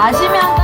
아시면